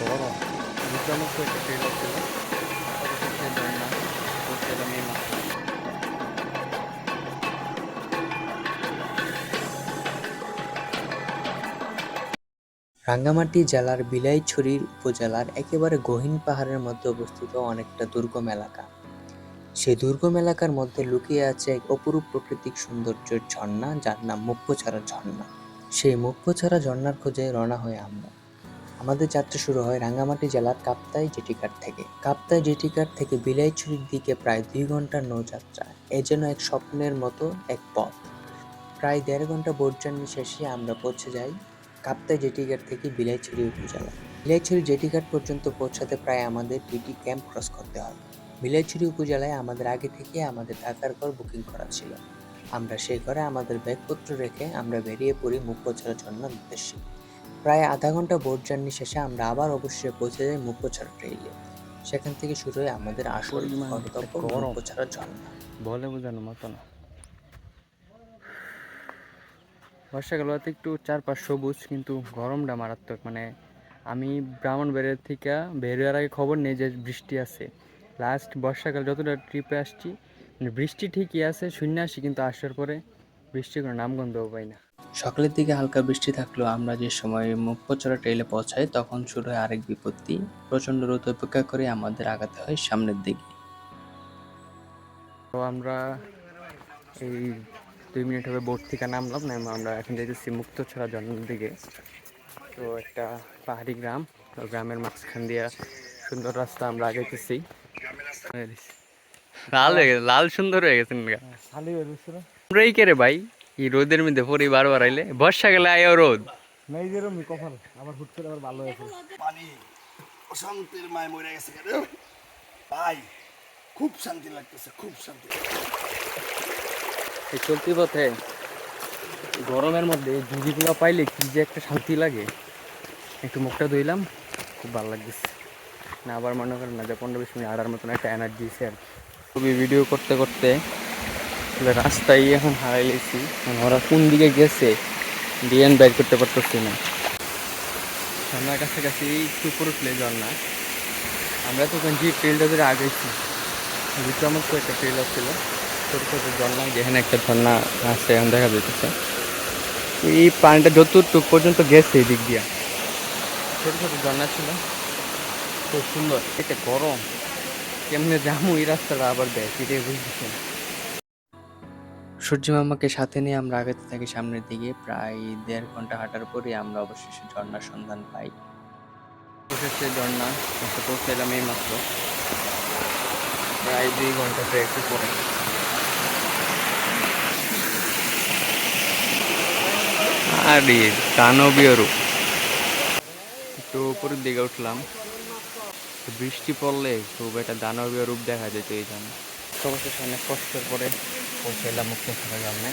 গরম বুঝলাম তো একটা ট্রেলার ছিল রাঙ্গামাটি জেলার বিলাইছড়ির উপজেলার একেবারে গহীন পাহাড়ের মধ্যে অবস্থিত অনেকটা দুর্গম এলাকা। সেই দুর্গম এলাকার মধ্যে লুকিয়ে আছে এক অপরূপ প্রাকৃতিক সৌন্দর্যের ঝর্ণা, যার নাম মুখ্যছাড়া ঝর্ণা। সেই মুখ্যছাড়া ঝর্ণার খোঁজে রওনা হয়ে আমরা। আমাদের যাত্রা শুরু হয় রাঙ্গামাটি জেলার কাপ্তাই জেটিঘাট থেকে। কাপ্তাই জেটিঘাট থেকে বিলাইছড়ির দিকে প্রায় দুই ঘণ্টার নৌযাত্রা এ যেন এক স্বপ্নের মতো এক পথ। প্রায় দেড় ঘণ্টা বোট জার্নি শেষে আমরা পৌঁছে যাই কাপ্তাই জেটিঘাট থেকে বিলাইছড়ি উপজেলা বিলাইছড়ি জেটিঘাট পর্যন্ত পৌঁছাতে প্রায় আমাদের দুইটি ক্যাম্প ক্রস করতে হয়। বিলাইছড়ি উপজেলায় আমাদের আগে থেকে আমাদের থাকার ঘর বুকিং করা ছিল। আমরা সেই ঘরে আমাদের ব্যাগপত্র রেখে আমরা বেরিয়ে পড়ি মুখপছড়া জন্য উদ্দেশ্যে। প্রায় আধা ঘণ্টা বোট জার্নি শেষে আমরা আবার অবশ্যই পৌঁছে যাই মুখপছড়া ট্রেইলে সেখান থেকে শুরু হয় আমাদের আসল গন্তব্য। ঝর্ণা বলে বোঝানোর মতো না। বর্ষাকাল হয়তো একটু চারপাশ সবুজ কিন্তু গরমটা মারাত্মক। মানে আমি ব্রাহ্মণ ব্রাহ্মণবাড়িয়ার থেকে বের হওয়ার আগে খবর নেই যে বৃষ্টি আছে। লাস্ট বর্ষাকাল যতটা ট্রিপে আসছি মানে বৃষ্টি ঠিকই আছে শূন্য আসি কিন্তু আসার পরে বৃষ্টির কোনো নামগন্ধও পাই না। সকালের দিকে হালকা বৃষ্টি থাকলেও আমরা যে সময় মুখপচড়া ট্রেলে পৌঁছাই তখন শুরু হয় আরেক বিপত্তি। প্রচণ্ড রোদ উপেক্ষা করে আমাদের আগাতে হয় সামনের দিকে। তো আমরা এই দুই মিনিট হবে বোট থেকে নামলাম না আমরা এখন যাইতেছি মুক্তছড়া জন্মের দিকে। তো একটা পাহাড়ি গ্রাম তো গ্রামের মাঝখান দিয়ে সুন্দর রাস্তা আমরা আগাইতেছি। লাল হয়ে গেছে লাল সুন্দর হয়ে গেছে। শালি আমরা এই কে রে ভাই? এই রোদের মধ্যে পরে বারবার আইলে? বর্ষা গেলে আয়ও রোদ। নেই যেরকম কপাল আবার হুট করে আবার ভালো হয়েছে। পানি অশান্তির মায় মরে গেছে কেন? ভাই খুব শান্তি লাগতেছে খুব শান্তি। এই চলতি পথে গরমের মধ্যে এই ঝুঁকিগুলো পাইলে কি যে একটা শান্তি লাগে। একটু মুখটা ধুইলাম খুব ভালো লাগতেছে। না আবার মনে করেন না যে পনেরো বিশ মিনিট আড়ার মতন একটা এনার্জি এসে আর ছবি ভিডিও করতে করতে আসলে রাস্তায় এখন হারাই লেছি ওরা কোন দিকে গেছে, ডিএন বাইর করতে পারতেছি না। ঝর্নার কাছাকাছি একটু উপর উঠলে ঝর্ণা আমরা তখন যে ট্রেলটা ধরে আগেছি বিক্রমক তো একটা ট্রেলার ছিল। ছোটো ছোটো ঝর্ণা যেখানে একটা ঝর্ণা আছে এখন দেখা যাইতেছে। এই পানিটা যতটুক পর্যন্ত গেছে এই দিক দিয়া। ছোটো ছোটো ঝর্ণা ছিল। খুব সুন্দর। এটা গরম। কেমনে যাব এই রাস্তাটা আবার দেয়, সেটাই বুঝতেছি না। সূর্য মামাকে সাথে নিয়ে আমরা আগাতে থাকি সামনের দিকে। প্রায় দেড় ঘণ্টা হাঁটার পরে আমরা অবশেষে ঝর্ণার সন্ধান পাই। অবশেষে ঝর্ণা এসে পৌঁছাইলাম এই মাত্র। প্রায় দুই ঘণ্টা একটু পরে। আরে, দানবীয় রূপ। একটু উপরের দিকে উঠলাম। বৃষ্টি পড়লে খুব একটা দানবীয় রূপ দেখা যেত এই জন্য অবশেষে অনেক কষ্টের পরে পৌঁছাইলাম মুক্ত থাকা জন্যে